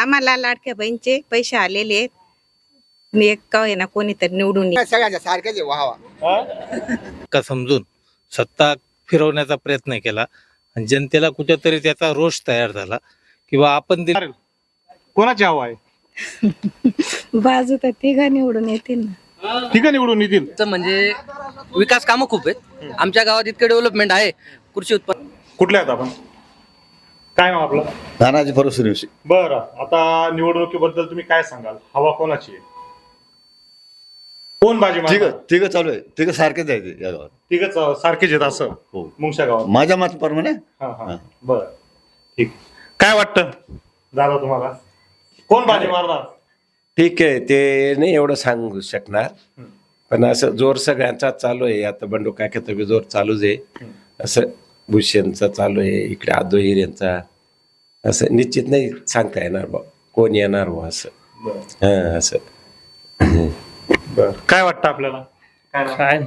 आम्हाला लाडक्या बहिणीचे पैसे आलेले आहेत. एक का ना कोणीतरी निवडून ये. सगळ्यांच्या सारखेच आहे व्हावा. का समजून? सत्ता फिरवण्याचा प्रयत्न केला आणि जनतेला कुठेतरी त्याचा रोष तयार झाला किंवा आपण दिलं कोणाची हवा आहे? बाजू तर तिघा निवडून येतील ना. ठिकाणी निवडून येतील. तर म्हणजे विकास कामं खूप आहेत. आमच्या गावात इतकं डेव्हलपमेंट आहे कृषी उत्पन्न कुठले आहेत आपण? काय नाव आपलं? तानाजी फरसुरीविषयी बरं आता निवडणुकीबद्दल तुम्ही काय सांगाल? हवा कोणाची आहे? कोण बाजी तिघ मारणार? तिघ चालू आहे. तिघ सारखेच आहे ते या गावात. तिघच अं, सारखेच आहेत असं? हो. मुंगशा गावात. माझ्या मताप्रमाणे हा हा. हा. बर. ठीक काय वाटतं? दादा तुम्हाला? कोण बाजी मारणार? ठीक आहे. ते नाही एवढं सांगू शकणार. पण असं जोर सगळ्यांचा चालू आहे. आता बंडू काक्याचा बी जोर चालूच आहे. असं भूषणचा चालू आहे. इकडे आदो हिरेंचा. असं निश्चित नाही सांगता येणार बा. कोण येणार बा असं. हा असं. बर. काय वाटतं आपल्याला? काय? काय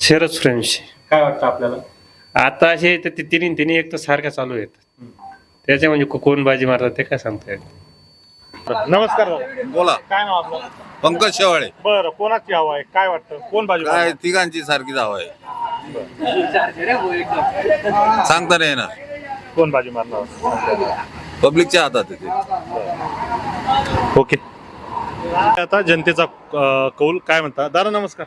शरद फ्रेंड्स काय वाटतं आपल्याला? आता असे तर ते तिन्ही तिन्ही एक तर सारख्या चालू आहेत. त्याच्या म्हणजे को- कोण बाजी मारतात ते काय सांगता येत नमस्कार दादा बोला. काय नाव आपलं? पंकज शेवाळे. बरं कोणाची हवा आहे? काय वाटतं? कोण बाजी काय? तिघांची सारखीच हवं आहे. सांगता नाही येणार. कोण बाजी मारणार? पब्लिकच्या हातात आहे ते. ओके. आता जनतेचा कौल काय म्हणता? दादा नमस्कार.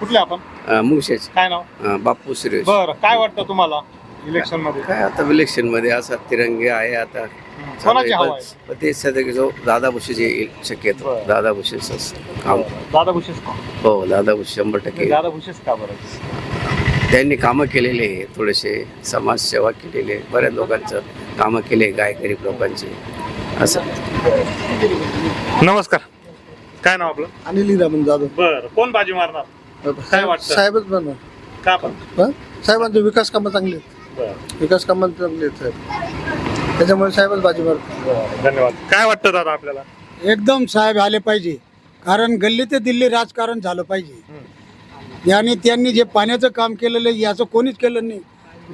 कुठले आपण? मुंगशाची काय नाव? बापू सुरेश बरं काय वाटतं तुम्हाला इलेक्शनमध्ये काय आता इलेक्शनमध्ये असा तिरंगी आहे आता. ते सध्या जो दादा येईल शक्यतो. दादा भुसेच काम. दादा भुसेस का हो दादा भुसे शंभर टक्के दादा भुसेस का बरं? त्यांनी कामं केलेले आहे. थोडेसे समाजसेवा केलेली आहे. बऱ्याच लोकांचं कामं केले गाय गरीब लोकांचे. असं. नमस्कार. काय नाव आपलं? अनिल हिरामन जाधव. बरं कोण बाजी मारणार? काय वाटतं? साहेबच बनणार. का पण? हं? साहेबांचे विकास कामं चांगली आहेत. बरं. विकास कामं चांगली आहेत साहेब. त्याच्यामुळे साहेबच बाजी मारतात. धन्यवाद. काय वाटतं दादा आपल्याला? एकदम साहेब आले पाहिजे. कारण गल्ली ते दिल्ली राजकारण झालं पाहिजे. आणि त्यांनी जे पाण्याचं काम केलेलं आहे याचं कोणीच केलं नाही.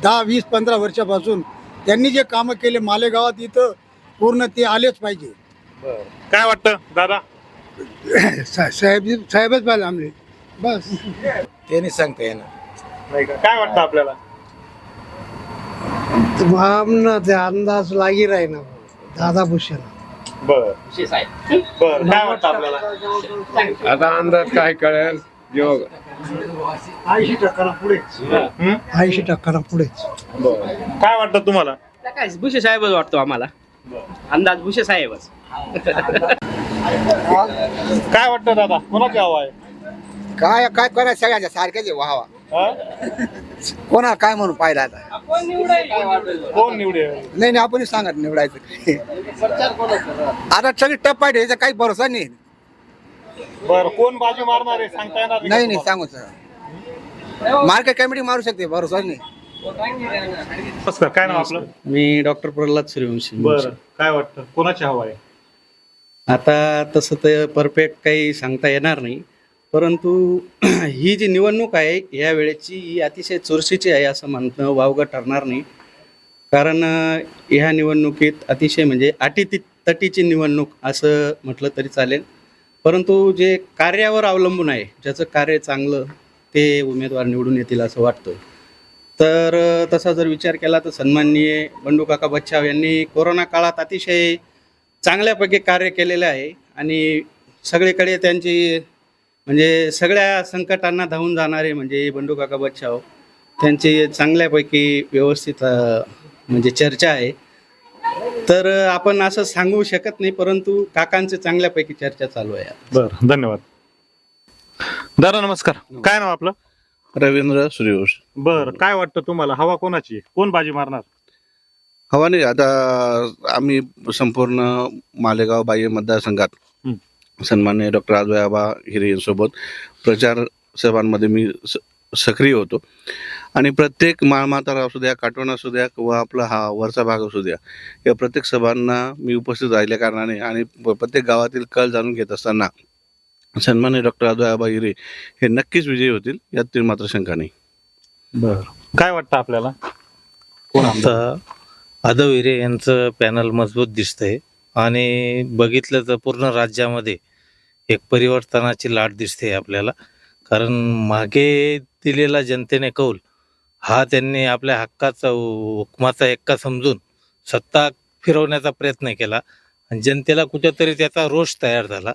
दहा वीस पंधरा वर्षापासून त्यांनी जे कामं केले मालेगावात इथं पूर्ण ते आलेच पाहिजे. बरं. काय वाटतं दादा? साहेब साहेबच पाहिजे आमले बस. त्यांनी सांगता येणार काय वाटतं आपल्याला? आमना ते अंदाज लागी राही ना दादा भूषण बर. बर. काय वाटतं आपल्याला? आता अंदाज काय कळेल? ऐंशी टक्का पुढेच हं? ऐंशी टक्का पुढेच काय वाटतं तुम्हाला? काय भुसे साहेबच वाटतो आम्हाला. अंदाज भुसे साहेबच. काय वाटतं दादा? कोणाची हवा आहे? काय काय करा सगळ्यांच्या सारखेच आहे व्हावा हा? कोणा काय म्हणून पाहिलं आता? कोण निवडेल नाही नाही आपणच सांगत निवडायचं. आता सगळी टप्पा आहे याचा काही भरोसा नाही. बर कोण बाजी मारणार आहे? सांगता येणार नाही नाही सांगू सर मार्केट कमिटी मारू शकते भरोसा नाही? नमस्कार काय नाव आपलं? मी डॉक्टर प्रल्हाद सूर्यवंशी बर काय वाटतं? कोणाची हवा आहे? आता तसं तर परफेक्ट काही सांगता येणार नाही परंतु ही जी निवडणूक आहे या वेळेची ही अतिशय चुरशीची आहे असं म्हणणं वावगं ठरणार नाही. कारण ह्या निवडणुकीत अतिशय म्हणजे अटी तटीची निवडणूक असं म्हटलं तरी चालेल. परंतु जे कार्यावर अवलंबून आहे ज्याचं कार्य चांगलं ते उमेदवार निवडून येतील असं वाटतं. तर तसा जर विचार केला तर सन्माननीय बंडू काका बच्छाव यांनी कोरोना काळात अतिशय चांगल्यापैकी कार्य केलेलं आहे आणि सगळीकडे त्यांची म्हणजे सगळ्या संकटांना धावून जाणारे म्हणजे बंडू काका बच्छाव त्यांची चांगल्यापैकी व्यवस्थित म्हणजे चर्चा आहे. तर आपण असं सांगू शकत नाही परंतु काकांचे चांगल्यापैकी चर्चा चालू आहे बर धन्यवाद. दादा नमस्कार. काय नाव आपलं? रवींद्र सूर्यवंश बर काय वाटतं तुम्हाला? हवा कोणाची? आहे? कोण बाजी मारणार? हवा नाही आता आम्ही संपूर्ण मालेगाव बाह्य मतदारसंघात. सन्मान्य डॉक्टर आजोयाबा हिरे यांच्यासोबत प्रचार सभांमध्ये मी स- सक्रिय होतो. आणि प्रत्येक माळमातारा असू द्या काटवण असू द्या किंवा आपला हा वरचा भाग असू द्या या प्रत्येक सभांना मी उपस्थित राहिल्या कारणाने आणि प्रत्येक गावातील कल जाणून घेत असताना सन्मान्य डॉक्टर आजोयाबा हिरे हे नक्कीच विजयी होतील यात ती मात्र शंका नाही. बर. काय वाटतं आपल्याला? आता आदव हिरे यांचं पॅनल मजबूत दिसतंय आणि बघितलं तर पूर्ण राज्यामध्ये एक परिवर्तनाची लाट दिसते आपल्याला. कारण मागे दिलेला जनतेने कौल. हा त्यांनी आपल्या हक्काचा हुकमाचा हक्का समजून सत्ता फिरवण्याचा प्रयत्न केला. आणि जनतेला कुठेतरी त्याचा रोष तयार झाला.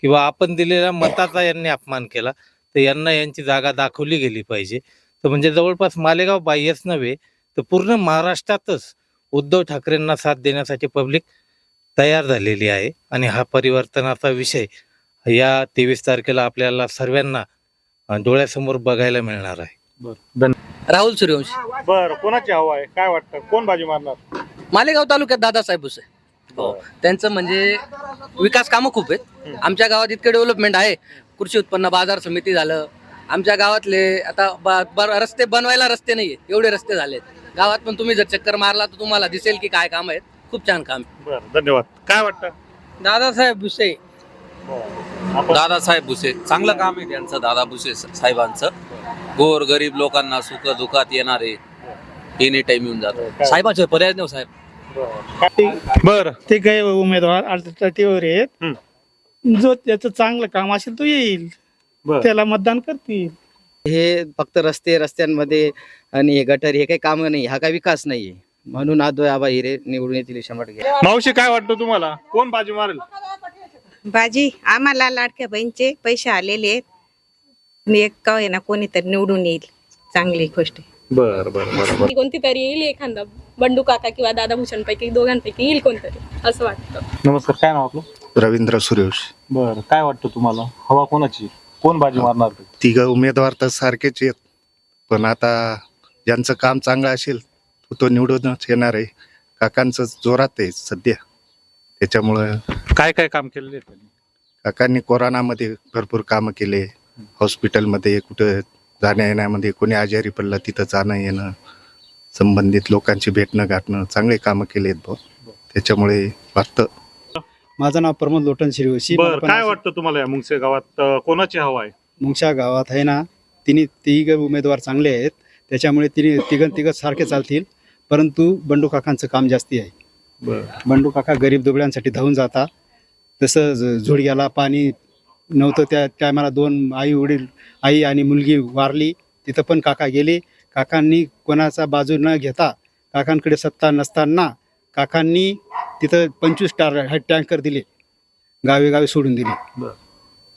किंवा आपण दिलेल्या मताचा यांनी अपमान केला. तर यांना यांची जागा दाखवली गेली पाहिजे. तर म्हणजे जवळपास मालेगाव बाह्यच नव्हे तर पूर्ण महाराष्ट्रातच उद्धव ठाकरेंना साथ देण्यासाठी पब्लिक तयार झालेली आहे. आणि हा परिवर्तनाचा विषय या तेवीस तारखेला आपल्याला सर्वांना डोळ्यासमोर बघायला मिळणार आहे. बरं. राहुल सूर्यवंशी. बरं कोणाची हवा आहे? काय वाटतं? कोण बाजी मारणार? मालेगाव तालुक्यात दादासाहेब भुसे. हो त्यांचं म्हणजे विकास कामं खूप आहेत. आमच्या गावात इतके डेव्हलपमेंट आहे. कृषी उत्पन्न बाजार समिती झालं. आमच्या गावातले आता ब- ब- रस्ते बनवायला रस्ते नाही आहेत एवढे रस्ते झालेत. गावात पण तुम्ही जर चक्कर मारला तर तुम्हाला दिसेल की काय काम आहेत. खूप छान काम आहे. बरं धन्यवाद. काय वाटतं? दादासाहेब भुसे. दादासाहेब भुसे. चांगलं काम आहे त्यांचं दादा भुसे साहेबांचं. गोर गरीब लोकांना सुख दुखात येणारे एनी टाइम येऊन जातात साहेबाचे पर्याय नाही हो साहेब? बरं. ते काही उमेदवार आहेत. जो त्याचं चांगलं काम असेल तो येईल. बरं. त्याला मतदान करतील. हे फक्त रस्ते रस्त्यांमध्ये आणि हे गटर हे काही कामं नाही हा काही विकास नाही म्हणून आदो आबा हिरे निवडून येतील शंभर मावशी काय वाटतं तुम्हाला? कोण बाजी मारेल? बाजी आम्हाला लाडक्या बहिणीचे पैसे आलेले आहेत. आणि एक का ना कोणीतरी निवडून येईल. चांगली गोष्ट आहे. बरं बरं बरं बरं. कोणती तरी येईल एखादा बंडू काका किंवा दादा भूषणपैकी दोघांपैकी येईल कोणतरी असं वाटतं. नमस्कार काय नाव आपलं? रवींद्र सुरेश. बरं काय वाटतं तुम्हाला? हवा कोणाची? कोण बाजी मारणार? ते? तिघ उमेदवार तर सारखेच आहेत. पण आता ज्यांचं काम चांगलं असेल तो- तो निवडूनच येणार आहे. काकांचं जोरात आहे सध्या. त्याच्यामुळं काय काय काम केलेले? काकांनी कोरोनामध्ये भरपूर कामं केले. हॉस्पिटलमध्ये कुठं जाण्या येण्यामध्ये कोणी आजारी पडलं तिथं जाणं येणं संबंधित लोकांची भेटणं गाठणं चांगले कामं केले आहेत भाऊ त्याच्यामुळे वाटतं. माझं नाव प्रमोद लोटन श्रीवशी बरं काय वाटतं तुम्हाला या मुंगसे गावात? अं, कोणाची हवा आहे? मुंगशा गावात आहे ना तिन्ही तिघ उमेदवार चांगले आहेत. त्याच्यामुळे तिन्ही तिघं तिघं सारखे चालतील. परंतु बंडू काकांचं काम जास्ती आहे. बरं. बंडू काका गरीब दुबळ्यांसाठी धावून जाता. तसं ज- झुडग्याला पाणी नव्हतं. त्या टायमाला दोन आई वडील आई आणि मुलगी वारली. तिथं पण काका गेले. काकांनी कोणाचा बाजू न घेता काकांकडे सत्ता नसताना काकांनी तिथं पंचवीस टार टँकर दिले. गावे गावे सोडून दिले. बरं.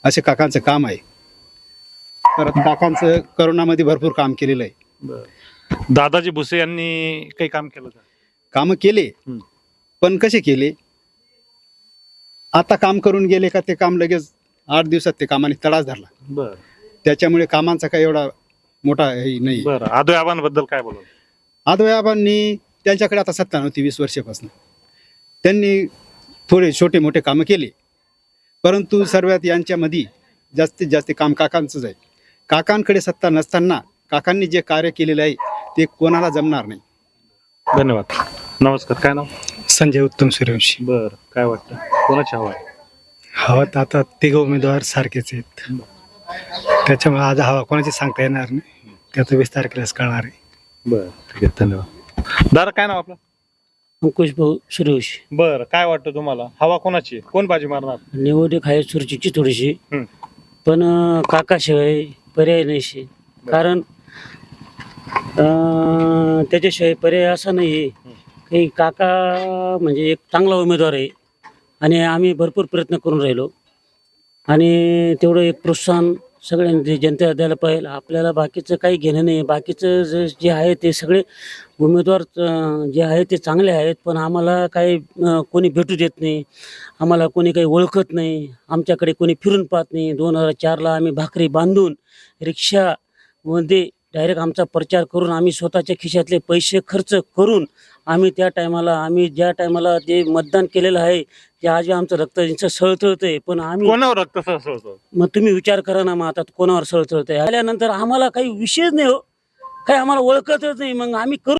असे काकांचं काम आहे. परत काकांचं करोनामध्ये भरपूर काम केलेलं आहे. दादाजी भुसे यांनी काही काम केलं का? कामं केले. हं. पण कसे केले? आता काम करून गेले का ते काम लगेच आठ दिवसात ते कामाने तडास धरला. बरं. त्याच्यामुळे कामांचा काही एवढा मोठा हे नाही. बरं. आदोयाबांबद्दल काय बोलाल? आदवयाबांनी त्यांच्याकडे आता सत्ता नव्हती वीस वर्षापासून. त्यांनी थोडे छोटे मोठे कामं केले. परंतु सर्वात यांच्यामध्ये जास्तीत जास्त काम काकांचंच आहे. काकांकडे सत्ता नसताना काकांनी जे कार्य केलेलं आहे ते कोणाला जमणार नाही. धन्यवाद. नमस्कार. काय नाव? संजय उत्तम सूर्यवंशी. बरं. काय वाटतं? कोणाची हवा आहे? हवा तर आता तिघ उमेदवार सारखेच आहेत. त्याच्यामुळे आज हवा कोणाची सांगता येणार नाही. त्याचं वीस तारखेलाच कळणार आहे. बरं ठीक आहे. धन्यवाद. दादा काय नाव आपलं? अंकुश भाऊ सूर्यवंशी बरं काय वाटतं तुम्हाला? हवा कोणाची आहे? कोण बाजी मारणार? निवडणूक आहे चुरचीची थोडीशी. पण अं, काकाशिवाय पर्याय नाही शे कारण अं, त्याच्याशिवाय पर्याय असा नाही आहे की काका म्हणजे एक चांगला उमेदवार आहे. आणि आम्ही भरपूर प्रयत्न करून राहिलो. आणि तेवढं एक प्रोत्साहन सगळ्यांनी जनतेला द्यायला पाहिजे. आपल्याला बाकीचं काही घेणं नाही. बाकीचं जे जे आहे ते सगळे उमेदवार जे आहे ते चांगले आहेत. पण आम्हाला काही कोणी भेटू देत नाही. आम्हाला कोणी काही ओळखत नाही. आमच्याकडे कोणी फिरून पाहत नाही. दोन हजार चारला आम्ही भाकरी बांधून रिक्षामध्ये डायरेक्ट आमचा प्रचार करून आम्ही स्वतःच्या खिशातले पैसे खर्च करून आम्ही त्या टायमाला आम्ही ज्या टायमाला जे मतदान केलेलं आहे ते आज आमचं रक्त यांचं सळसळतंय. पण आम्ही कोणावर रक्त सहसळतं मग तुम्ही विचार करा ना मग आता कोणावर सळसळतंय? आल्यानंतर आम्हाला काही विषयच नाही हो. काही आम्हाला ओळखतच नाही. मग आम्ही करू